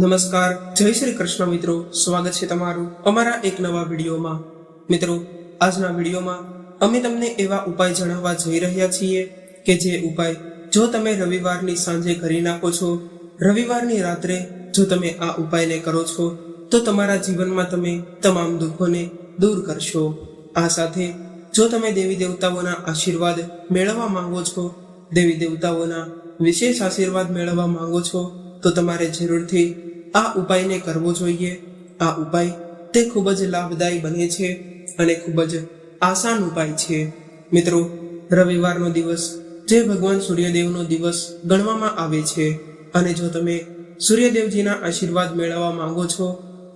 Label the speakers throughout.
Speaker 1: નમસ્કાર, જય શ્રી કૃષ્ણ મિત્રો. સ્વાગત છે તમારું અમારા એક નવા વિડીયોમાં. મિત્રો, આજના વિડીયોમાં અમે તમને એવા ઉપાય જણાવવા જઈ રહ્યા છીએ કે જે ઉપાય જો તમે રવિવારની સાંજે કરી નાખો છો, રવિવારની રાત્રે જો તમે આ ઉપાયને કરો છો, તો તમારા જીવનમાં તમે તમામ દુઃખોને દૂર કરશો. આ સાથે જો તમે દેવી દેવતાઓના આશીર્વાદ મેળવવા માંગો છો, દેવી દેવતાઓના વિશેષ આશીર્વાદ મેળવવા માંગો છો, તો તમારે જરૂરથી આ ઉપાયને કરવો જોઈએ. આ ઉપાય તે ખૂબ જ લાભદાયી બને છે અને ખૂબ જ આસાન ઉપાય છે. મિત્રો, રવિવારનો દિવસ જે ભગવાન સૂર્યદેવનો દિવસ ગણવામાં આવે છે અને જો તમે સૂર્યદેવજીના આશીર્વાદ મેળવવા માંગો છો,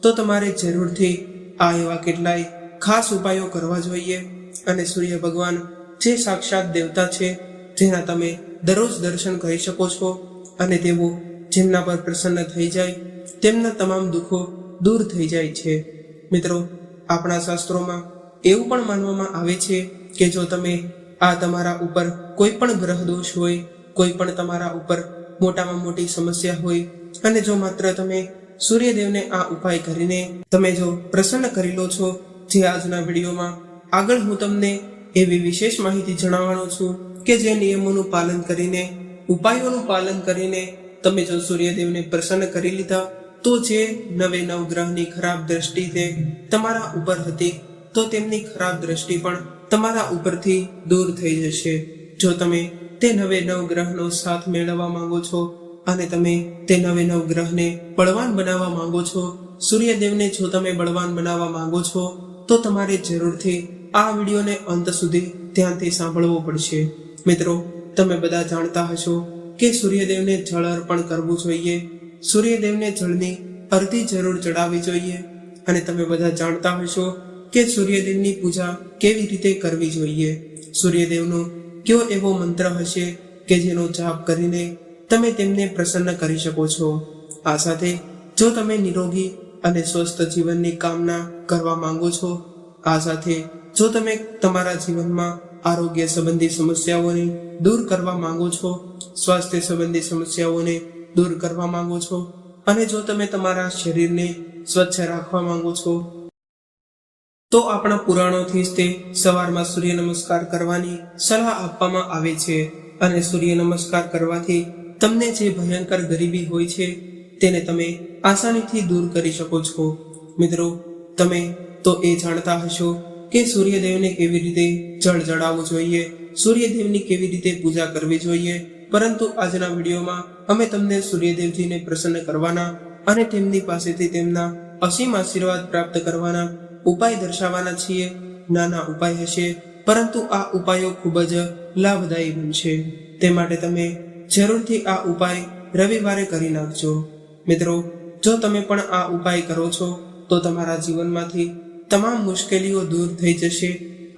Speaker 1: તો તમારે જરૂરથી આ એવા કેટલાય ખાસ ઉપાયો કરવા જોઈએ અને સૂર્ય ભગવાન જે સાક્ષાત દેવતા છે, જેના તમે દરરોજ દર્શન કરી શકો છો અને તેઓ જેમના પર પ્રસન્ન થઈ જાય તેમના તમામ દુઃખો દૂર થઈ જાય છે. મિત્રો, આપણા શાસ્ત્રોમાં એવું પણ માનવામાં આવે છે કે જો તમે આ તમારા ઉપર કોઈ પણ ગ્રહ દોષ હોય, કોઈ પણ તમારા ઉપર મોટામાં મોટી સમસ્યા હોય અને જો માત્ર તમે સૂર્યદેવને આ ઉપાય કરીને તમે જો પ્રસન્ન કરી લો છો, જે આજના વિડીયોમાં આગળ હું તમને એવી વિશેષ માહિતી જણાવવાનો છું કે જે નિયમોનું પાલન કરીને, ઉપાયોનું પાલન કરીને તમે જો સૂર્યદેવને પ્રસન્ન કરી લીધા તો જે નવે નવ ગ્રહની ખરાબ દ્રષ્ટિ તે તમારા ઉપર હતી, તો તેમની ખરાબ દ્રષ્ટિ પણ તમારા ઉપરથી દૂર થઈ જશે. જો તમે તે નવે નવ ગ્રહનો સાથ મેળવવા માંગો છો અને તમે તે નવે નવ ગ્રહને બળવાન બનાવવા માંગો છો, સૂર્યદેવને જો તમે બળવાન બનાવવા માંગો છો, તો તમારે જરૂરથી આ વિડીયોને અંત સુધી ધ્યાનથી સાંભળવો પડશે. મિત્રો, તમે બધા જાણતા હશો કે સૂર્યદેવને જળ અર્પણ કરવું જોઈએ. સૂર્યદેવને જળની અર્ધી જરૂર ચડાવવી જોઈએ. અને તમે બધા જાણતા હશો કે સૂર્યદેવની પૂજા કેવી રીતે કરવી જોઈએ. સૂર્યદેવનો કયો એવો મંત્ર હશે કે જેનો જાપ કરીને તમે તેમને પ્રસન્ન કરી શકો છો? આ સાથે જો તમે નિરોગી અને સ્વસ્થ જીવનની કામના કરવા માંગો છો, આ સાથે જો તમે તમારા જીવનમાં આરોગ્ય સંબંધી સમસ્યાઓને દૂર કરવા માંગો છો, સ્વાસ્થ્ય સંબંધી સમસ્યાઓને દૂર કરવા માંગો છો? અને જો તમે તમારા શરીરને સ્વચ્છ રાખવા માંગો છો, તો આપણા પુરાણોથી જ તે સવારમાં સૂર્ય નમસ્કાર કરવાની સલાહ આપવામાં આવે છે. અને સૂર્ય નમસ્કાર કરવાથી તમને જે ભયંકર ગરીબી હોય છે, તેને તમે આસાનીથી દૂર કરી શકો છો. મિત્રો, તમે તો એ જાણતા હશો કે સૂર્યદેવને કેવી રીતે જળ ચડાવવું જોઈએ, સૂર્યદેવની કેવી રીતે પૂજા કરવી જોઈએ પરંતુ આજના વિડીયોમાં અમે તમને સૂર્યદેવજીને પ્રસન્ન કરવાના અને તેમની પાસેથી તેમના અસીમ આશીર્વાદ પ્રાપ્ત કરવાના ઉપાય દર્શાવવાના છીએ. નાના ઉપાય હશે, પરંતુ આ ઉપાયો ખૂબ જ લાભદાયી બનશે. તે માટે તમે જરૂરથી આ ઉપાય રવિવારે કરી નાખજો. મિત્રો, જો તમે પણ આ ઉપાય કરો છો, તો તમારા જીવનમાંથી તમામ મુશ્કેલીઓ દૂર થઈ જશે.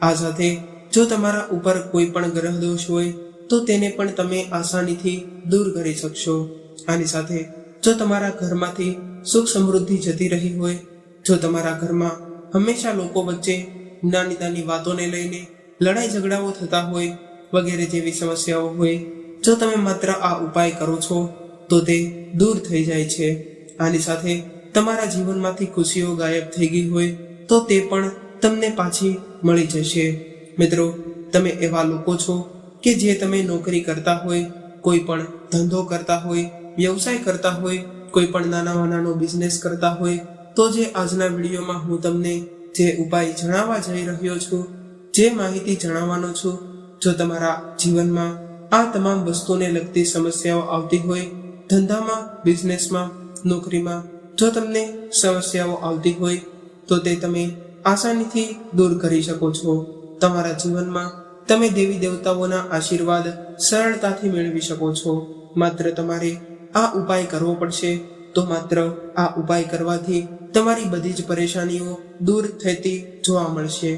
Speaker 1: આ સાથે જો તમારા ઉપર કોઈ પણ ગ્રહ દોષ હોય તો તેને પણ તમે આસાનીથી દૂર કરી શકશો. આની સાથે, જો તમારા ઘરમાંથી સુખ સમૃદ્ધિ જતી રહી હોય, જો તમારા ઘરમાં હંમેશા લોકો વચ્ચે નાની નાની વાતોને લઈને લડાઈ ઝઘડાઓ થતા હોય, વગેરે જેવી સમસ્યાઓ હોય, જો તમે માત્ર આ ઉપાય કરો છો, તો તે દૂર થઈ જાય છે. આની સાથે તમારા જીવનમાંથી ખુશીઓ ગાયબ થઈ ગઈ હોય, તો તે પણ તમને પાછી મળી જશે. મિત્રો, તમે એવા લોકો છો કે જે તમે નોકરી કરતા હોય, કોઈ પણ ધંધો કરતા હોય, વ્યવસાય કરતા હોય, કોઈ પણ નાના નાનો બિઝનેસ કરતા હોય, તો જે આજના વિડીયોમાં હું તમને જે ઉપાય જણાવવા જઈ રહ્યો છું, જે માહિતી જણાવવાનો છું, જો તમારા જીવનમાં આ તમામ વસ્તુને લગતી સમસ્યાઓ આવતી હોય, ધંધામાં બિઝનેસમાં નોકરીમાં, જો તમને સમસ્યાઓ આવતી હોય, તો તે તમે આસાનીથી દૂર કરી શકો છો. તમારા જીવનમાં તમે દેવી દેવતાઓના આશીર્વાદ સરળતાથી મેળવી શકો છો. માત્ર તમારે આ ઉપાય કરવો પડશે તો માત્ર આ ઉપાય કરવાથી તમારી બધી જ પરેશાનીઓ દૂર થતી જોવા મળશે.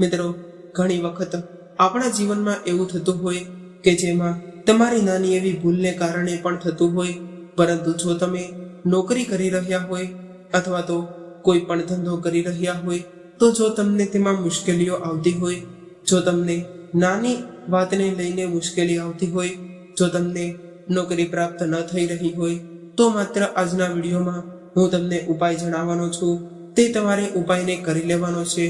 Speaker 1: મિત્રો, ઘણી વખત આપણા જીવનમાં એવું થતું હોય કે જેમાં તમારી નાની એવી ભૂલને કારણે પણ થતું હોય, પરંતુ જો તમે નોકરી કરી રહ્યા હોય અથવા તો કોઈ પણ ધંધો કરી રહ્યા હોય, તો જો તમને તેમાં મુશ્કેલીઓ આવતી હોય, જો તમને નાની વાતને લઈને મુશ્કેલી આવતી હોય, જો તમને નોકરી પ્રાપ્ત ન થઈ રહી હોય, તો માત્ર આજના વિડીયોમાં હું તમને ઉપાય જણાવવાનો છું. તે તમારે ઉપાયને કરી લેવાનો છે.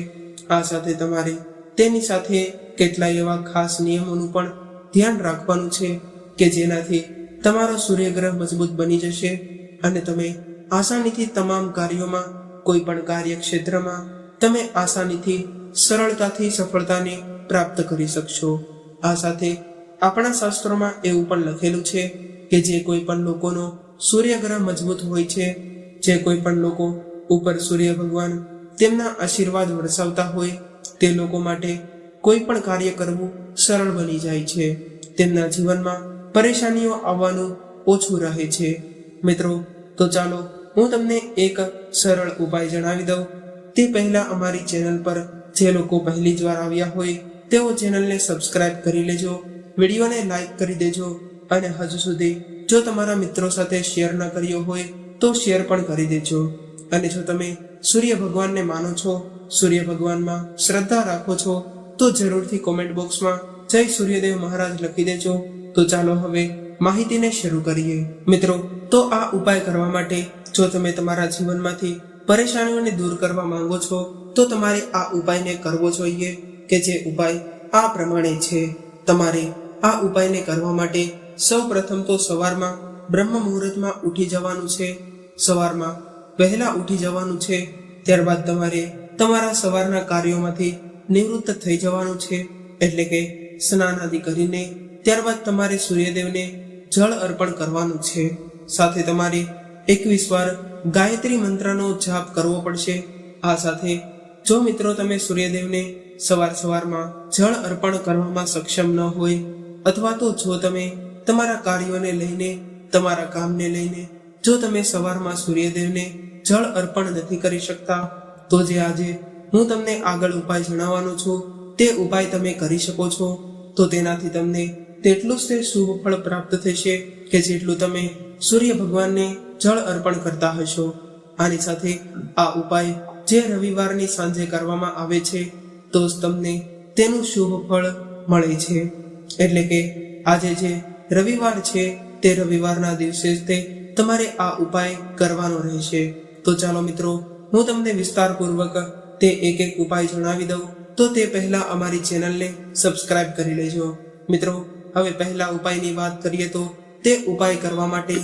Speaker 1: આ સાથે તમારે તેની સાથે કેટલાય એવા ખાસ નિયમોનું પણ ધ્યાન રાખવાનું છે કે જેનાથી તમારો સૂર્યગ્રહ મજબૂત બની જશે અને તમે આસાનીથી તમામ કાર્યોમાં, કોઈ પણ કાર્યક્ષેત્રમાં, તમે આસાનીથી સરળતાથી સફળતાને પ્રાપ્ત કરી શકશો. આ સાથે આપણા શાસ્ત્રોમાં એવું પણ લખેલું છે કે જે કોઈ પણ લોકોનો સૂર્યગ્રહ મજબૂત હોય છે, જે કોઈ પણ લોકો ઉપર સૂર્ય ભગવાન તેમના આશીર્વાદ વરસાવતા હોય, તે લોકો માટે કોઈ પણ કાર્ય કરવું સરળ બની જાય છે. તેમના જીવનમાં પરેશાનીઓ આવવાનું ઓછું રહે છે. મિત્રો, તો ચાલો હું તમને એક સરળ ઉપાય જણાવી દઉં. તે પહેલા અમારી ચેનલ પર જે લોકો પહેલી જ વાર આવ્યા હોય તેઓ ચેનલને સબસ્ક્રાઇબ કરી લેજો, વિડીયોને લાઇક કરી દેજો અને હજુ સુધી જો તમારા મિત્રો સાથે શેર ન કર્યો હોય તો શેર પણ કરી દેજો. અને જો તમે સૂર્ય ભગવાનને માનો છો, સૂર્ય ભગવાનમાં શ્રદ્ધા રાખો છો, તો જરૂરથી કોમેન્ટ બોક્સમાં જય સૂર્યદેવ મહારાજ લખી દેજો. તો ચાલો હવે માહિતીને શરૂ કરીએ. મિત્રો, તો આ ઉપાય કરવા માટે જો તમે તમારા જીવનમાંથી પરેશાનીઓને દૂર કરવા માંગો છો, તો તમારે આ ઉપાયને કરવો જોઈએ. કે જે ઉપાય આ પ્રમાણે છે. તમારે આ ઉપાયને કરવા માટે સૌ પ્રથમ તો સવારમાં બ્રહ્મ મુહૂર્તમાં ઉઠી જવાનું છે. સવારમાં વહેલા ઉઠી જવાનું છે. ત્યારબાદ તમારે તમારા સવારના કાર્યોમાંથી નિવૃત્ત થઈ જવાનું છે. એટલે કે સ્નાન આદિ કરીને ત્યારબાદ તમારે સૂર્યદેવને જળ અર્પણ કરવાનું છે. સાથે તમારે એકવીસ વાર ગાયત્રી મંત્રનો જાપ કરવો પડશે. આ સાથે જો મિત્રો તમે સૂર્યદેવને સવાર સવારમાં જળ અર્પણ કરવામાં સક્ષમ ન હોય, અથવા તો જો તમે તમારા કાર્યોને લઈને, તમારા કામને લઈને, જો તમે સવારમાં સૂર્યદેવને જળ અર્પણ નથી કરી શકતા, તો જે આજે હું તમને આગળ ઉપાય જણાવવાનો છું, તે ઉપાય તમે કરી શકો છો. તો તેનાથી તમને તેટલું જ તે શુભ ફળ પ્રાપ્ત થશે કે જેટલું તમે સૂર્ય ભગવાનને જળ અર્પણ કરતા હશો. આની સાથે આ ઉપાય જે રવિવારની સાંજે કરવામાં આવે છે, તો જ તમને તેનું શુભ ફળ મળે છે. એટલે કે આજે જે રવિવાર છે, તે રવિવારના દિવસે તે તમારે આ ઉપાય કરવાનો રહેશે. તો ચાલો મિત્રો, હું તમને વિસ્તારપૂર્વક તે એક એક ઉપાય જણાવી દઉં. તો તે પહેલા અમારી ચેનલને સબસ્ક્રાઇબ કરી લેજો. મિત્રો, હવે પહેલા ઉપાયની વાત કરીએ તો તે ઉપાય કરવા માટે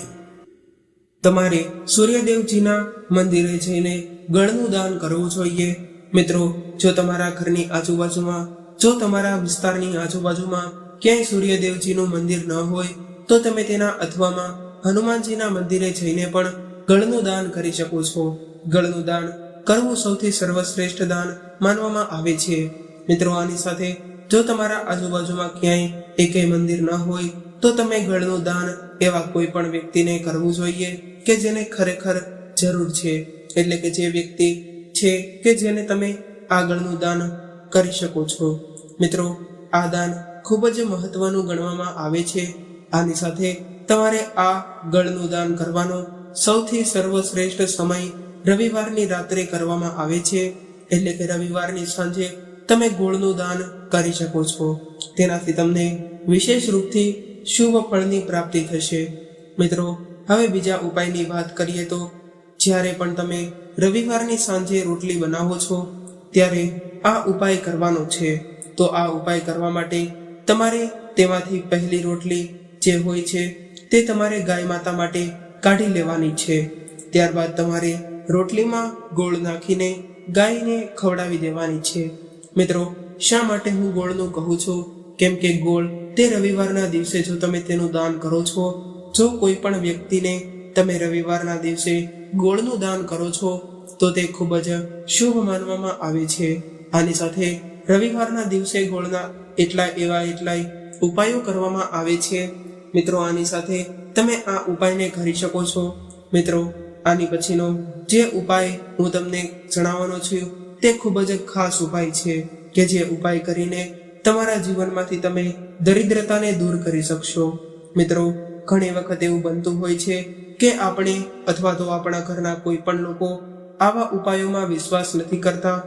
Speaker 1: તમારે સૂર્યદેવજીના મંદિરે જઈને ગળનું દાન કરવું જોઈએ. મિત્રો, જો તમારા ઘરની આજુબાજુમાં, જો તમારા વિસ્તારની આજુબાજુમાં ક્યાંય સૂર્યદેવજીનું મંદિર ન હોય, તો તમે તેના અથવામાં હનુમાનજીના મંદિરે જઈને પણ ગળનું દાન કરી શકો છો. ગળનું દાન કરવું સૌથી સર્વશ્રેષ્ઠ દાન માનવામાં આવે છે. મિત્રો, આની સાથે જો તમારા આજુબાજુમાં ક્યાંય એકેય મંદિર ન હોય, તો તમે ગળનું દાન એવા કોઈ પણ વ્યક્તિને કરવું જોઈએ. કે જેને ખરેખર જરૂર છે. એટલે કે જે વ્યક્તિ છે કે જેને તમે આ ગળનું દાન કરી શકો છો. મિત્રો, આ દાન ખૂબ જ મહત્વનું ગણવામાં આવે છે. આની સાથે તમારે આ ગળનું દાન કરવાનો સૌથી સર્વશ્રેષ્ઠ સમય રવિવારની રાત્રે કરવામાં આવે છે. એટલે કે રવિવારની સાંજે તમે ગોળનું દાન કરી શકો છો. તેનાથી તમને વિશેષ રૂપથી શુભ ફળની પ્રાપ્તિ થશે. મિત્રો હવે બીજા ઉપાયની વાત કરીએ તો જ્યારે પણ તમે રવિવારની સાંજે રોટલી બનાવો છો, ત્યારે આ ઉપાય કરવાનો છે. તો આ ઉપાય કરવા માટે તમારે તેમાંથી પહેલી રોટલી જે હોય છે, તે તમારે ગાય માતા માટે કાઢી લેવાની છે. ત્યારબાદ તમારે રોટલીમાં ગોળ નાખીને ગાયને ખવડાવી દેવાની છે. મિત્રો, શા માટે હું ગોળનું કહું છું? કેમ કે ગોળ તે રવિવારના દિવસે જો તમે તેનું દાન કરો છો જો કોઈ પણ વ્યક્તિને તમે રવિવારના દિવસે ગોળનું દાન કરો છો, તો તે ખૂબ જ શુભ માનવામાં આવે છે. આની સાથે રવિવારના દિવસે ગોળના એટલા એવા એટલાય ઉપાયો કરવામાં આવે છે. મિત્રો, આની સાથે તમે આ ઉપાયને કરી શકો છો. મિત્રો, આની પછીનો જે ઉપાય હું તમને જણાવવાનો છું, તે ખૂબ જ ખાસ ઉપાય છે કે જે ઉપાય કરીને તમારા જીવનમાંથી તમે દરિદ્રતાને દૂર કરી શકશો. મિત્રો ઘણી વખત એવું બનતું હોય છે કે આપણે અથવા તો આપણા ઘરના કોઈ પણ લોકો આવા ઉપાયોમાં વિશ્વાસ નથી કરતા.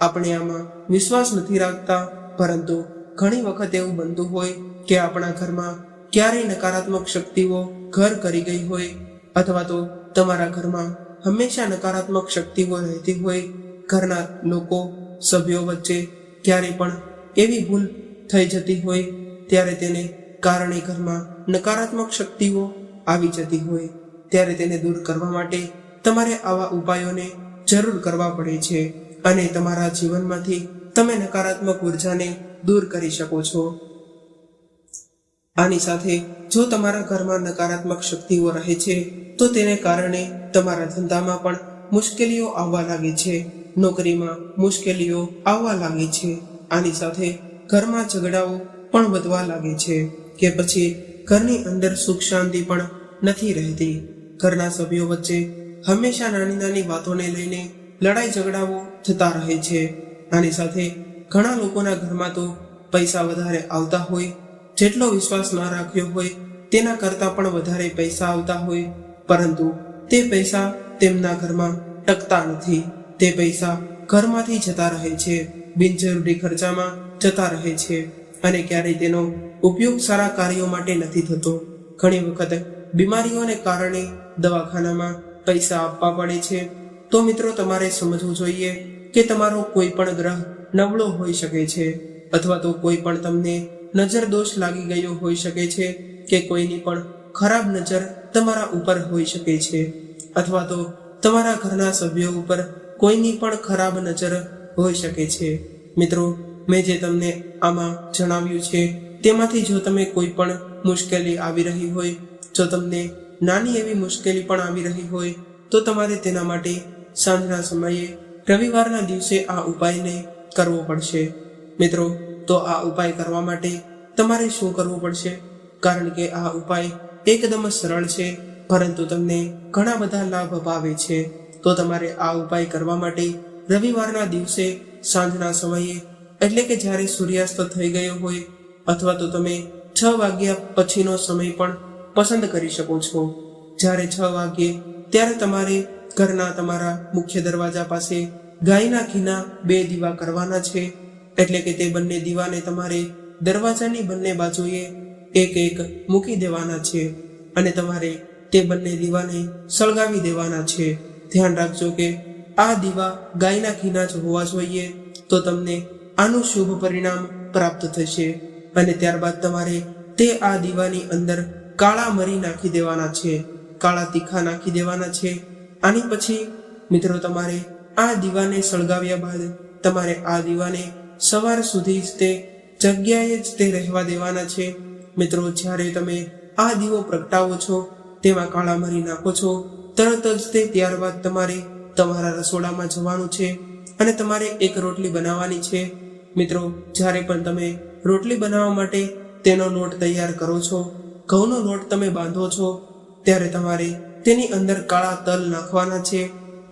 Speaker 1: આપણે આમાં વિશ્વાસ નથી રાખતા, પરંતુ ઘણી વખત એવું બનતું હોય કે આપણા ઘરમાં ક્યારેય નકારાત્મક શક્તિઓ ઘર કરી ગઈ હોય અથવા તો તમારા ઘરમાં હંમેશા નકારાત્મક શક્તિઓ રહેતી હોય. ઘરના લોકો, સભ્યો વચ્ચે ક્યારેય પણ એવી ભૂલ થઈ જતી હોય ત્યારે તેને કારણે ઘરમાં નકારાત્મક શક્તિઓ આવી જતી હોય, ત્યારે તેને દૂર કરવા માટે તમારે આવા ઉપાયોને જરૂર કરવા પડે છે અને તમારા જીવનમાંથી તમે નકારાત્મક ઉર્જાને દૂર કરી શકો છો. આની સાથે જો તમારા ઘરમાં નકારાત્મક શક્તિઓ રહે છે, તો તેને કારણે તમારા ધંધામાં પણ મુશ્કેલીઓ આવવા લાગે છે, નોકરીમાં મુશ્કેલીઓ આવવા લાગે છે. આની સાથે ઘરમાં ઝઘડાઓ પણ વધવા લાગે છે. કે પછી ઘરની અંદર સુખ શાંતિ પણ નથી રહેતી. ઘરના સભ્યો વચ્ચે હંમેશા નાની નાની વાતોને લઈને લડાઈ ઝઘડાઓ થતા રહે છે. આની સાથે ઘણા લોકોના ઘરમાં તો પૈસા વધારે આવતા હોય, જેટલો વિશ્વાસ ના રાખ્યો હોય તેના કરતાં પણ વધારે પૈસા આવતા હોય, પરંતુ તે પૈસા તેમના ઘરમાં ટકતા નથી. તે પૈસા ઘરમાંથી જતા રહે છે, બિનજરૂરી ખર્ચામાં જતા રહે છે. અને ક્યારેય તેનો ઉપયોગ સારા કાર્યો માટે નથી થતો. ઘણી વખત બીમારીઓને કારણે દવાખાનામાં પૈસા આપવા પડે છે. તો મિત્રો, તમારે સમજવું જોઈએ કે તમારો કોઈ પણ ગ્રહ નબળો હોઈ શકે છે અથવા તો કોઈ પણ તમને નજર દોષ લાગી ગયો હોઈ શકે છે કે કોઈની પણ ખરાબ નજર તમારા ઉપર હોઈ શકે છે. અથવા તો તમારા ઘરના સભ્યો ઉપર કોઈની પણ ખરાબ નજર હોઈ શકે છે. મિત્રો મેં જે તમને આમાં જણાવ્યું છે, તેમાંથી જો તમે કોઈ પણ મુશ્કેલી આવી રહી હોય, જો તમને નાની એવી મુશ્કેલી પણ આવી રહી હોય, તો તમારે તેના માટે સાંજના સમયે રવિવારના દિવસે આ ઉપાયને કરવો પડશે. મિત્રો, તો આ ઉપાય કરવા માટે તમારે શું કરવું પડશે? કારણ કે આ ઉપાય એકદમ સરળ છે, પરંતુ તમને ઘણા બધા લાભ અપાવે છે. તો તમારે આ ઉપાય કરવા માટે રવિવારના દિવસે સાંજના સમયે એટલે કે જ્યારે સૂર્યાસ્ત થઈ ગયો હોય, અથવા તો તમે છ વાગ્યા પછીનો સમય પણ પસંદ કરી શકો છો. જ્યારે છ વાગ્યે, ત્યારે તમારે ઘરના તમારા મુખ્ય દરવાજા પાસે ગાયના ઘીના બે દીવા કરવાના છે. એટલે કે તે બંને દીવાને તમારે દરવાજાની બંને બાજુએ એક એક મૂકી દેવાના છે અને તમારે તે બંને દીવાને સળગાવી દેવાના છે. ધ્યાન રાખજો કે આ દીવા ગાયના ઘીના જ હોવા જોઈએ, તો તમને આનું શુભ પરિણામ પ્રાપ્ત થશે અને ત્યારબાદ તમારે તે આ દીવાની અંદર કાળા મરી નાખી દેવાના છે, કાળા તીખા નાખી દેવાના છે. આની પછી મિત્રો તમારે આ દીવાને સળગાવ્યા બાદ તમારે આ દીવાને સવાર સુધી જ તે જગ્યાએ જ તે રહેવા દેવાના છે. મિત્રો, જ્યારે તમે આ દીવો પ્રગટાવો છો, તેમાં કાળા મરી નાખો છો, તરત જ તે ત્યારબાદ તમારે તમારા રસોડામાં જવાનું છે અને તમારે એક રોટલી બનાવવાની છે. મિત્રો, જ્યારે પણ તમે રોટલી બનાવવા માટે તેનો લોટ તૈયાર કરો છો, ઘઉંનો લોટ તમે બાંધો છો, ત્યારે તમારે તેની અંદર કાળા તલ નાખવાના છે,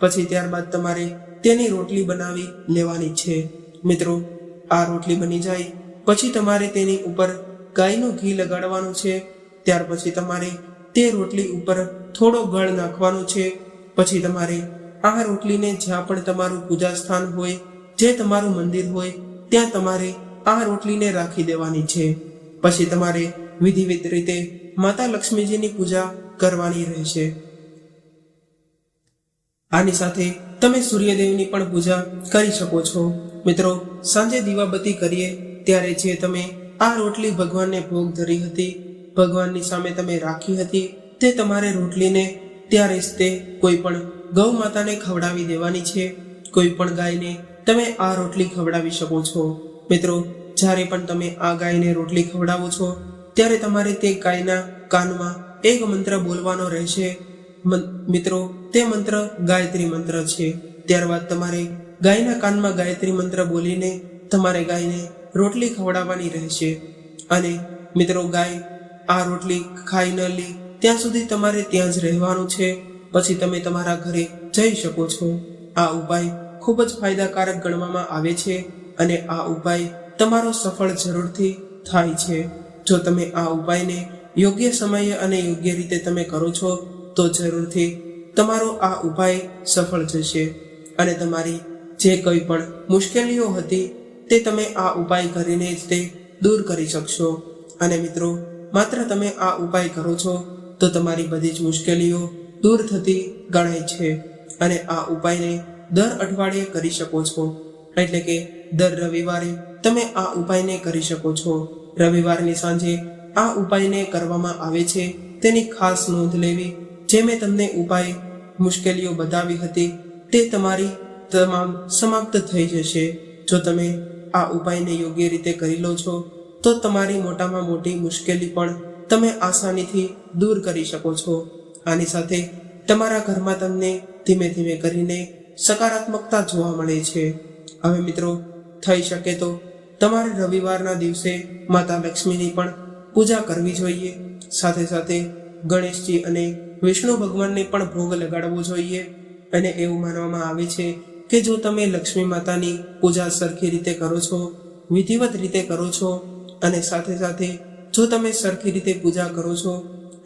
Speaker 1: પછી ત્યારબાદ તમારે તેની રોટલી બનાવી લેવાની છે. મિત્રો, આ રોટલી બની જાય, પછી તમારે તેની ઉપર ગાયનું ઘી લગાડવાનું છે, ત્યાર પછી તમારે તે રોટલી ઉપર થોડો ગળ નાખવાનો છે, પછી તમારે આ રોટલીને જ્યાં પણ તમારું પૂજા સ્થાન હોય, જે તમારું મંદિર હોય ત્યાં તમારે આ રોટલીને રાખી દેવાની છે. પછી તમારે વિધિવિધ રીતે માતા લક્ષ્મીજીની પૂજા કરવાની રહેશે. આની સાથે તમે સૂર્યદેવની પણ પૂજા કરી શકો છો. મિત્રો, સાંજે દીવાબત્તી કરીએ ત્યારે જે તમે આ રોટલી ભગવાનને ભોગ ધરી હતી, ભગવાનની સામે તમે રાખી હતી, તે તમારે રોટલીને ત્યારે તે કોઈ પણ ગૌ માતાને ખવડાવી દેવાની છે. કોઈ પણ ગાયને તમે આ રોટલી ખવડાવી શકો છો. મિત્રો, જ્યારે પણ તમે આ ગાયને રોટલી ખવડાવો છો, ત્યારે તમારે તે ગાયના કાનમાં એક મંત્ર બોલવાનો રહેશે. મિત્રો, તે મંત્ર ગાયત્રી મંત્ર છે. ત્યારબાદ તમારે ગાયના કાનમાં ગાયત્રી મંત્ર બોલીને તમારે ગાયને રોટલી ખવડાવવાની રહેશે. અને, મિત્રો, ગાય આ રોટલી ખાઈ ન લે, ત્યાં સુધી તમારે ત્યાં જ રહેવાનું છે. પછી તમે તમારા ઘરે જઈ શકો છો. આ ઉપાય ખૂબ જ ફાયદાકારક ગણવામાં આવે છે અને આ ઉપાય તમારો સફળ જરૂરથી થાય છે. જો તમે આ ઉપાયને યોગ્ય સમયે અને યોગ્ય રીતે તમે કરો છો, તો જરૂરથી તમારો આ ઉપાય સફળ જશે અને તમારી જે કંઈ પણ મુશ્કેલીઓ હતી, તે તમે આ ઉપાય કરીને જ તે દૂર કરી શકશો. અને મિત્રો, માત્ર તમે આ ઉપાય કરો છો, તો તમારી બધી જ મુશ્કેલીઓ દૂર થતી ગણાય છે. અને આ ઉપાયને દર અઠવાડિયે કરી શકો છો. એટલે કે દર રવિવારે તમે આ ઉપાયને કરી શકો છો. રવિવારની સાંજે આ ઉપાયને કરવામાં આવે છે. તેની ખાસ નોંધ લેવી. જે મેં તમને ઉપાય મુશ્કેલીઓ બતાવી હતી, તે તમારી તમામ સમાપ્ત થઈ જશે. જો તમે આ ઉપાયને યોગ્ય રીતે કરી લો છો, તો તમારી મોટામાં મોટી મુશ્કેલી પણ તમે આસાનીથી દૂર કરી શકો છો. આની સાથે તમારા ઘરમાં તમને ધીમે ધીમે કરીને સકારાત્મકતા જોવા મળે છે. હવે મિત્રો, થઈ શકે તો તમારે રવિવારના દિવસે માતા લક્ષ્મીની પણ પૂજા કરવી જોઈએ. સાથે સાથે ગણેશજી અને વિષ્ણુ ભગવાનને પણ ભોગ લગાડવો જોઈએ. અને એવું માનવામાં આવે છે કે જો તમે લક્ષ્મી માતાની પૂજા સરખી રીતે કરો છો, વિધિવત રીતે કરો છો, અને સાથે સાથે જો તમે સરખી રીતે પૂજા કરો છો,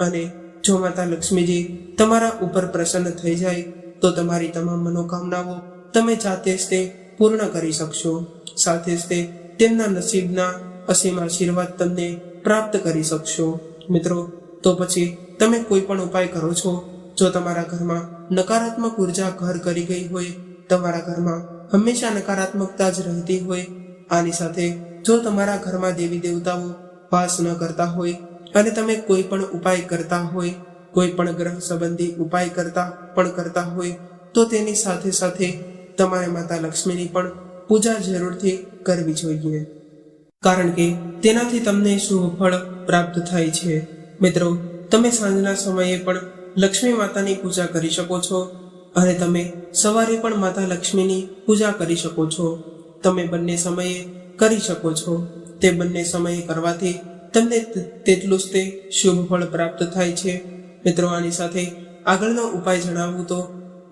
Speaker 1: અને જો માતા લક્ષ્મીજી તમારા ઉપર પ્રસન્ન થઈ જાય તો તમારી તમામ મનોકામનાઓ તમે જાતે જ તે પૂર્ણ કરી શકશો. સાથે જ તે તેમના નસીબના અસીમ આશીર્વાદ તમને પ્રાપ્ત કરી શકશો. મિત્રો, તો પછી તમે કોઈ પણ ઉપાય કરો છો? જો તમારા ઘરમાં નકારાત્મક ઊર્જા ઘર કરી ગઈ હોય, તમારા ઘરમાં હંમેશા નકારાત્મકતા જ રહેતી હોય, આની સાથે જો તમારા ઘરમાં દેવી દેવતાઓ વાસ ન કરતા હોય અને તમે કોઈ પણ ઉપાય કરતા હોય કોઈ પણ ગ્રહ સંબંધી ઉપાય કરતા પણ કરતા હોય, તો તેની સાથે સાથે તમારે માતા લક્ષ્મીની પણ પૂજા જરૂરથી કરવી જોઈએ. કારણ કે તેનાથી તમને શુભ ફળ પ્રાપ્ત થાય છે. મિત્રો, તમે સાંજના સમયે પણ લક્ષ્મી માતાની પૂજા કરી શકો છો અને તમે સવારે પણ માતા લક્ષ્મીની પૂજા કરી શકો છો. તમે બંને સમયે કરી શકો છો. તે બંને સમયે કરવાથી તમને તેટલું જ તે શુભ ફળ પ્રાપ્ત થાય છે. મિત્રો આની સાથે આગળનો ઉપાય જણાવું તો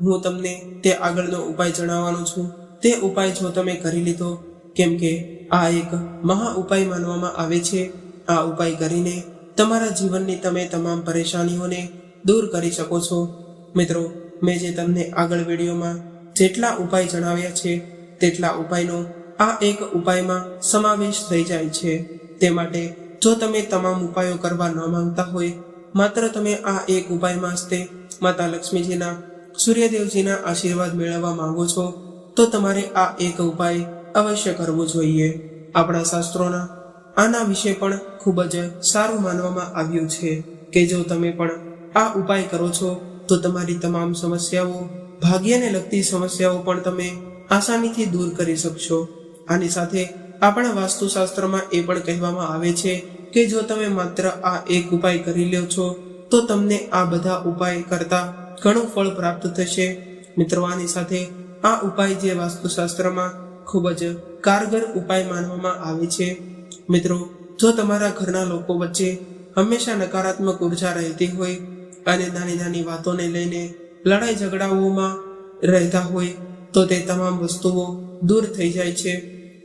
Speaker 1: હું તમને તે આગળનો ઉપાય જણાવવાનો છું. તે ઉપાય જો તમે કરી લીધો, કેમ કે આ એક મહા ઉપાય માનવામાં આવે છે. આ ઉપાય કરીને તમારા જીવનની તમે તમામ પરેશાનીઓને દૂર કરી શકો છો. મિત્રો, મેં જે તમને આગળ વિડીયોમાં જેટલા ઉપાય જણાવ્યા છે, તેટલા ઉપાયનો આ એક ઉપાયમાં સમાવેશ થઈ જાય છે. તે માટે જો તમે તમામ ઉપાયો કરવા ન માંગતા હોય માત્ર તમે આ એક ઉપાયમાં હસ્તે માતા લક્ષ્મીજીના, સૂર્યદેવજીના આશીર્વાદ મેળવવા માંગો છો, તો તમારે આ એક ઉપાય અવશ્ય કરવો જોઈએ. આપણા શાસ્ત્રોના આના વિશે પણ ખૂબ જ સારું માનવામાં આવ્યું છે કે જો તમે પણ આ ઉપાય કરો છો, તો તમારી તમામ સમસ્યાઓ, ભાગ્યને લગતી સમસ્યાઓ પણ તમે આસાનીથી દૂર કરી શકશો. આની સાથે આપણા વાસ્તુશાસ્ત્રમાં એ પણ કહેવામાં આવે છે કે જો તમે માત્ર આ એક ઉપાય કરી લો છો, તો તમને આ બધા ઉપાય કરતા ઘણું ફળ પ્રાપ્ત થશે. મિત્રો, આની સાથે આ ઉપાય જે વાસ્તુશાસ્ત્રમાં ખૂબ જ કારગર ઉપાય માનવામાં આવે છે. મિત્રો, જો તમારા ઘરના લોકો વચ્ચે હંમેશા નકારાત્મક ઊર્જા રહેતી હોય અને નાની નાની વાતોને લઈને લડાઈ ઝઘડાઓમાં રહેતા હોય, તો તે તમામ વસ્તુઓ દૂર થઈ જાય છે.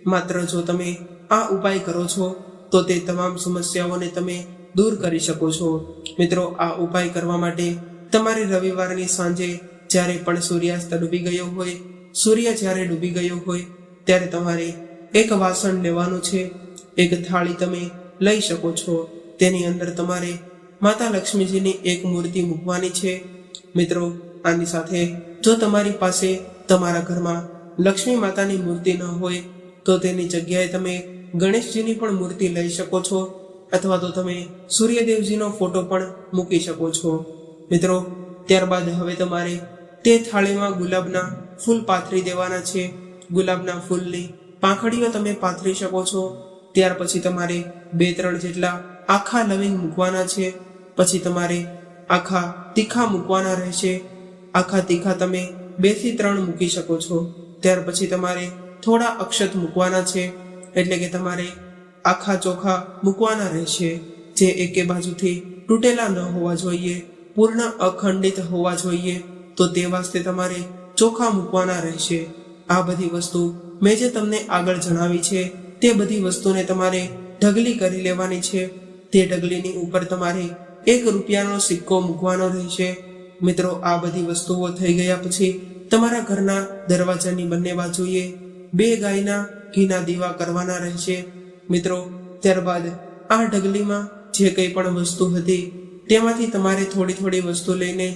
Speaker 1: માત્ર જો તમે આ ઉપાય કરો છો તો તે તમામ સમસ્યાઓને તમે દૂર કરી શકો છો. મિત્રો, આ ઉપાય કરવા માટે તમારે રવિવારની સાંજે જ્યારે પણ સૂર્યાસ્ત ડૂબી ગયો હોય, સૂર્ય જ્યારે ડૂબી ગયો હોય, ત્યારે તમારે એક વાસણ લેવાનું છે. એક થાળી તમે લઈ શકો છો. તેની અંદર તમારે માતા લક્ષ્મીજીની એક મૂર્તિ મૂકવાની છે. મિત્રો, આની સાથે જો તમારી પાસે તમારા ઘરમાં લક્ષ્મી માતાની મૂર્તિ ન હોય, તો તેની જગ્યાએ તમે ગણેશજીની પણ મૂર્તિ લઈ શકો છો અથવા તો તમે સૂર્યદેવજીનો ફોટો પણ મૂકી શકો છો. મિત્રો, ત્યારબાદ હવે તમારે તે થાળીમાં ગુલાબના ફૂલ પાથરી દેવાના છે. ગુલાબના ફૂલની પાંખડીઓ તમે પાથરી શકો છો. ત્યાર પછી તમારે બે ત્રણ જેટલા આખા લવિંગ મૂકવાના છે. પછી તમારે આખા તીખા મૂકવાના રહેશે. આખા તીખા તમે બેથી ત્રણ મૂકી શકો છો. ત્યાર પછી તમારે થોડા અક્ષત મૂકવાના છે. એટલે કે તમારે આખા ચોખા મૂકવાના રહેશે. જે એકે બાજુથી તૂટેલા ન હોવા જોઈએ, પૂર્ણ અખંડિત હોવા જોઈએ, તો તે વાસ્તે તમારે ચોખા મૂકવાના રહેશે. આ બધી વસ્તુ મેં જે તમને આગળ જણાવી છે, તે બધી વસ્તુને તમારે ઢગલી કરી લેવાની છે. તે ઢગલીની ઉપર તમારે એક રૂપિયાનો સિક્કો મૂકવાનો રહેશે. મિત્રો, આ બધી વસ્તુઓ થઈ ગયા પછી તમારા ઘરના દરવાજાની બંને બાજુએ બે ગાયના ઘીના દીવા કરવાના રહેશે. મિત્રો, ત્યારબાદ આ ઢગલીમાં જે કંઈ પણ વસ્તુ હતી, તેમાંથી તમારે થોડી થોડી વસ્તુ લઈને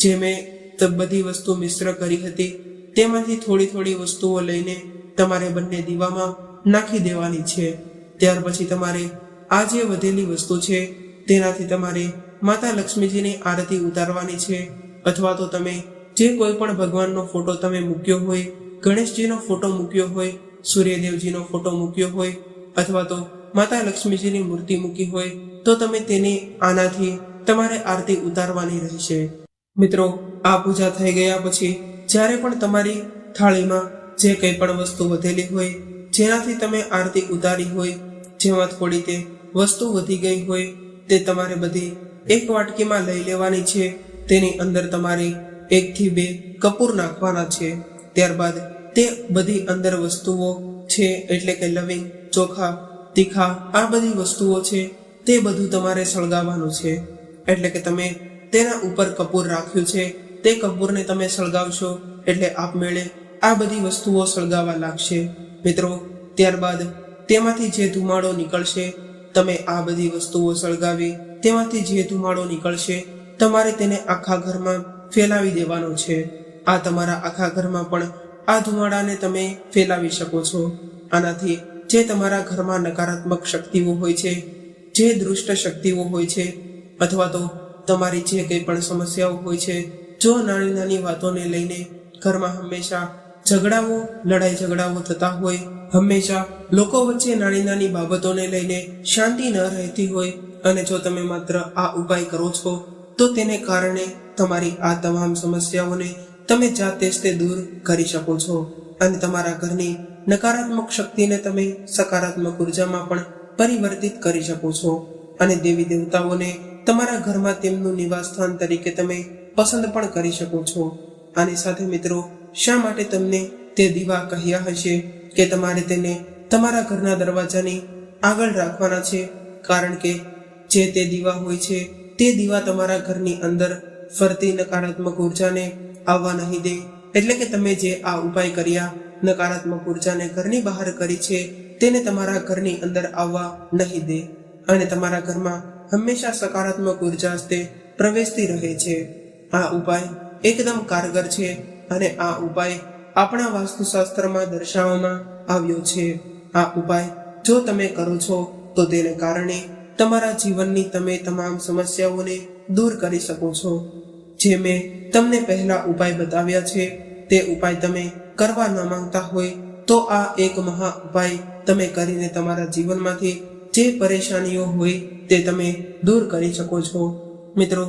Speaker 1: જે મેં બધી વસ્તુ મિશ્ર કરી હતી, તેમાંથી થોડી થોડી વસ્તુઓ લઈને તમારે બંને દીવામાં નાખી દેવાની છે. ત્યાર પછી તમારે આ જે વધેલી વસ્તુ છે, તેનાથી તમારે માતા લક્ષ્મીજીની આરતી ઉતારવાની છે. અથવા તો તમે જે કોઈ પણ ભગવાનનો ફોટો તમે મૂક્યો હોય, ગણેશજીનો ફોટો મૂક્યો હોય સૂર્યદેવજીનો ફોટો મૂક્યો હોય અથવા તો માતા લક્ષ્મીજીની મૂર્તિ મૂકી હોય, તો તમે તેની આનાથી તમારે આરતી ઉતારવાની રહેશે. મિત્રો, આ પૂજા થઈ ગયા પછી જ્યારે પણ તમારી થાળીમાં જે કંઈ પણ વસ્તુ વધેલી હોય, જેનાથી તમે આરતી ઉતારી હોય જેમાં થોડી તે વસ્તુ વધી ગઈ હોય, તે તમારે બધી એક વાટકીમાં લઈ લેવાની છે. તેની અંદર તમારે એકથી બે કપૂર નાખવાના છે. ત્યારબાદ તે બધી અંદર વસ્તુઓ છે એટલે કે લવિંગ, ચોખા, તીખા, આ બધી વસ્તુઓ છે, તે બધું તમારે સળગાવવાનું છે. એટલે કે તમે તેના ઉપર કપૂર રાખ્યું છે, તે કપૂરને તમે સળગાવશો એટલે આપમેળે આ બધી વસ્તુઓ સળગાવવા લાગશે. મિત્રો, ત્યારબાદ તેમાંથી જે ધુમાડો નીકળશે, તમે આ બધી વસ્તુઓ સળગાવી, તેમાંથી જે ધુમાડો નીકળશે, તમારે તેને આખા ઘરમાં ફેલાવી દેવાનો છે. આ તમારા આખા ઘરમાં પણ આ ધુમાડાને તમે ફેલાવી શકો છો. આનાથી જે તમારા ઘરમાં નકારાત્મક શક્તિઓ હોય છે, જે દુષ્ટ શક્તિઓ હોય છે, અથવા તો તમારી જે કંઈ પણ સમસ્યાઓ હોય છે, જો નાની નાની વાતોને લઈને ઘરમાં હંમેશા ઝઘડાઓ, લડાઈ ઝઘડાઓ થતા હોય, હંમેશા લોકો વચ્ચે નાની નાની બાબતોને લઈને શાંતિ ન રહેતી હોય, અને જો તમે માત્ર આ ઉપાય કરો છો, તો તેને કારણે તમારી આ તમામ સમસ્યાઓને તમે જાતે જ તે દૂર કરી શકો છો અને તમારા ઘરની નકારાત્મક શક્તિને તમે સકારાત્મક ઉર્જામાં પણ પરિવર્તિત કરી શકો છો અને દેવી દેવતાઓને તમારા ઘરમાં તેમનું નિવાસસ્થાન તરીકે તમે પસંદ પણ કરી શકો છો. આની સાથે મિત્રો, શા માટે તમને તે દીવા કહ્યા હશે કે તમારે તેને તમારા ઘરના દરવાજાની આગળ રાખવાના છે? કારણ કે જે તે દીવા હોય છે, તે દીવા તમારા ઘરની અંદર ફરતી નકારાત્મક ઉર્જાને આવવા નહીં દે. એટલે કે તમે જે આ ઉપાય કર્યા, નકારાત્મક ઉર્જાને ઘરની બહાર કરી છે, તેને તમારા ઘરની અંદર આવવા નહીં દે. અને તમારા ઘરમાં હંમેશા સકારાત્મક ઊર્જા હસ્તે પ્રવેશતી રહે છે. આ ઉપાય એકદમ કારગર છે અને આ ઉપાય આપણા વાસ્તુશાસ્ત્રમાં દર્શાવવામાં આવ્યો છે. આ ઉપાય જો તમે કરો છો, તો તેને કારણે તમારા જીવનની તમે તમામ સમસ્યાઓને દૂર કરી શકો છો. જે મેં તમને પહેલા ઉપાય બતાવ્યા છે, તે ઉપાય તમે કરવા ન માંગતા હોય, તો આ એક મહા ઉપાય તમે કરીને તમારા જીવનમાંથી જે પરેશાનીઓ હોય, તે તમે દૂર કરી શકો છો. મિત્રો,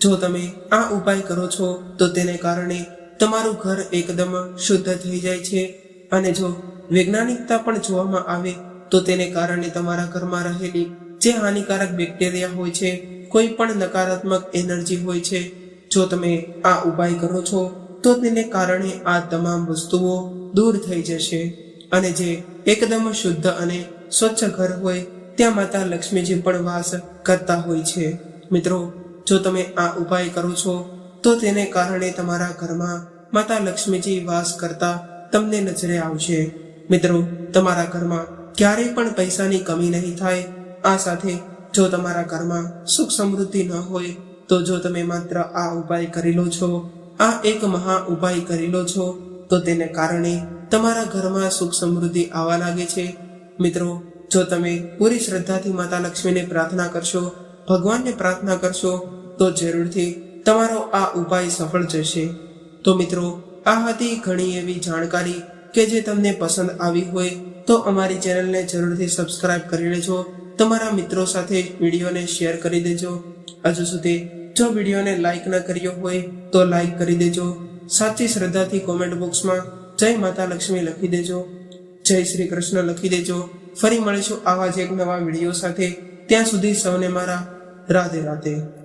Speaker 1: જો તમે આ ઉપાય કરો છો, તો તેને કારણે તમારું ઘર એકદમ શુદ્ધ થઈ જાય છે અને જો વૈજ્ઞાનિકતા પણ જોવામાં આવે, તો તેને કારણે તમારા ઘરમાં રહેલી જે હાનિકારક બેક્ટેરિયા હોય છે, કોઈ પણ નકારાત્મક એનર્જી હોય છે જો તમે આ ઉપાય કરો છો, તો તેને કારણે આ તમામ વસ્તુઓ દૂર થઈ જશે. અને જે એકદમ શુદ્ધ અને સ્વચ્છ ઘર હોય, ત્યાં માતા લક્ષ્મીજી પણ વાસ કરતા હોય છે. મિત્રો, જો તમે આ ઉપાય કરો છો, તો તેને કારણે તમારા ઘરમાં માતા લક્ષ્મીજી વાસ કરતા તમને નજરે આવશે. મિત્રો, તમારા ઘરમાં ક્યારેય પણ પૈસાની કમી નહીં થાય. આ સાથે જો તમારા ઘરમાં સુખ સમૃદ્ધિ ન હોય તો જો તમે માત્ર આ ઉપાય કરી લો છો, આ એક મહા ઉપાય કરી લો છો, તો તેને કારણે તમારા ઘરમાં સુખ સમૃદ્ધિ આવવા લાગે છે. મિત્રો, જો તમે પૂરી શ્રદ્ધાથી માતા લક્ષ્મીને પ્રાર્થના કરશો, ભગવાનને પ્રાર્થના કરશો, તો જરૂરથી તમારો આ ઉપાય સફળ જશે. તો મિત્રો, આ હતી ઘણી એવી જાણકારી કે જે તમને પસંદ આવી હોય, તો અમારી ચેનલને જરૂરથી સબસ્ક્રાઇબ કરી લેજો. તમારા મિત્રો સાથે વિડીયોને શેર કરી દેજો. હજુ સુધી જો વિડીયોને લાઈક ન કર્યો હોય તો લાઈક કરી દેજો. સાચી શ્રદ્ધાથી કોમેન્ટ બોક્સમાં જય માતા લક્ષ્મી લખી દેજો. જય શ્રી કૃષ્ણ લખી દેજો. ફરી મળીશું આવા જ એક નવા વીડિયો સાથે. ત્યાં સુધી સૌને મારા રાધે રાધે.